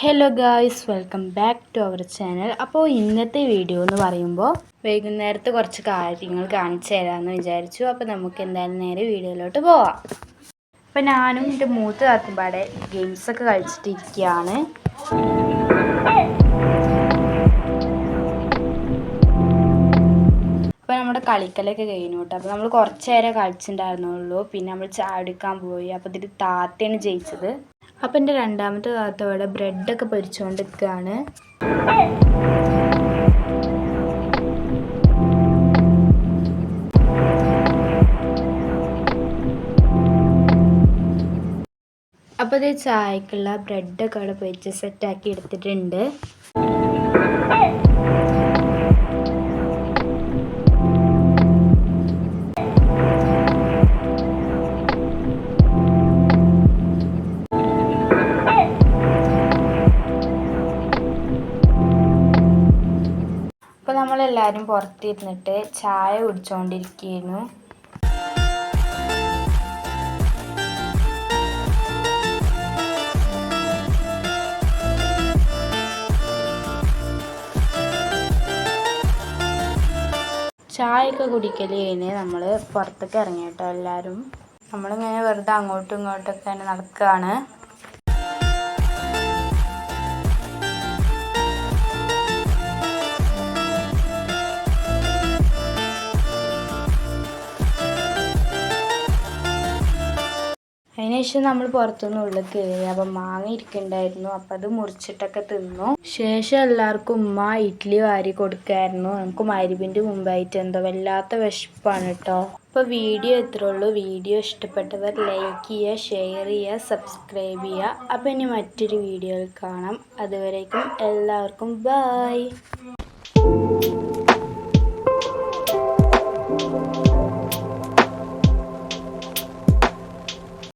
Hello guys welcome back to our channel അപ്പോൾ ഇന്നത്തെ video എന്ന് പറയുമ്പോൾ വൈകുന്നേരത്ത് കുറച്ച് കാര്യങ്ങൾ കാണിച്ചു തരാമെന്ന് വിചാരിച്ചു. അപ്പോൾ നമുക്ക് എന്തായാലും നേരെ വീഡിയോയിലോട്ട് പോവാം. അപ്പോൾ ഞാനും എന്റെ മൂത്ത് താത്തുമ്പാടെ ഗെയിംസൊക്കെ കളിച്ചിട്ടിരിക്കുകയാണ് അപ്പോൾ നമ്മുടെ കളിക്കലൊക്കെ കഴിഞ്ഞു കേട്ടോ. അപ്പോൾ നമ്മൾ കുറച്ച് നേരം കളിച്ചിട്ടുണ്ടായിരുന്നുള്ളൂ. പിന്നെ നമ്മൾ ചാടിക്കാൻ പോയി. അപ്പോൾ ഇതിൽ താത്തയാണ് ജയിച്ചത്. അപ്പം എന്റെ രണ്ടാമത്തെ ഇവിടെ ബ്രെഡൊക്കെ പൊരിച്ചുകൊണ്ട് നിൽക്കുകയാണ് അപ്പോൾ ഇത് ചായക്കുള്ള ബ്രെഡൊക്കെ അവിടെ പൊരിച്ച് സെറ്റാക്കി എടുത്തിട്ടുണ്ട്. അപ്പോൾ നമ്മളെല്ലാവരും പുറത്തിരുന്നിട്ട് ചായ കുടിച്ചുകൊണ്ടിരിക്കുകയായിരുന്നു ചായയൊക്കെ കുടിക്കൽ കഴിഞ്ഞ് നമ്മൾ പുറത്തേക്ക് ഇറങ്ങി കേട്ടോ എല്ലാവരും നമ്മളിങ്ങനെ വെറുതെ അങ്ങോട്ടും ഇങ്ങോട്ടൊക്കെ നടക്കുകയാണ് അതിനുശേഷം നമ്മൾ പുറത്തുനിന്ന് ഉള്ളിൽ കയറി. അപ്പം മാങ്ങ ഇരിക്കുന്നുണ്ടായിരുന്നു. അപ്പം അത് മുറിച്ചിട്ടൊക്കെ തിന്നു. ശേഷം എല്ലാവർക്കും ഉമ്മ ഇഡ്ഡലി വാരി കൊടുക്കായിരുന്നു. നമുക്ക് മരുവിന്റെ മുമ്പായിട്ട് എന്തോ വല്ലാത്ത വിശപ്പാണ് കേട്ടോ. അപ്പോൾ വീഡിയോ എത്ര ഉള്ളൂ. വീഡിയോ ഇഷ്ടപ്പെട്ടവർ ലൈക്ക് ചെയ്യുക ഷെയർ ചെയ്യുക സബ്സ്ക്രൈബ് ചെയ്യുക. അപ്പോൾ ഇനി മറ്റൊരു വീഡിയോയിൽ കാണാം. അതുവരേക്കും എല്ലാവർക്കും ബായ്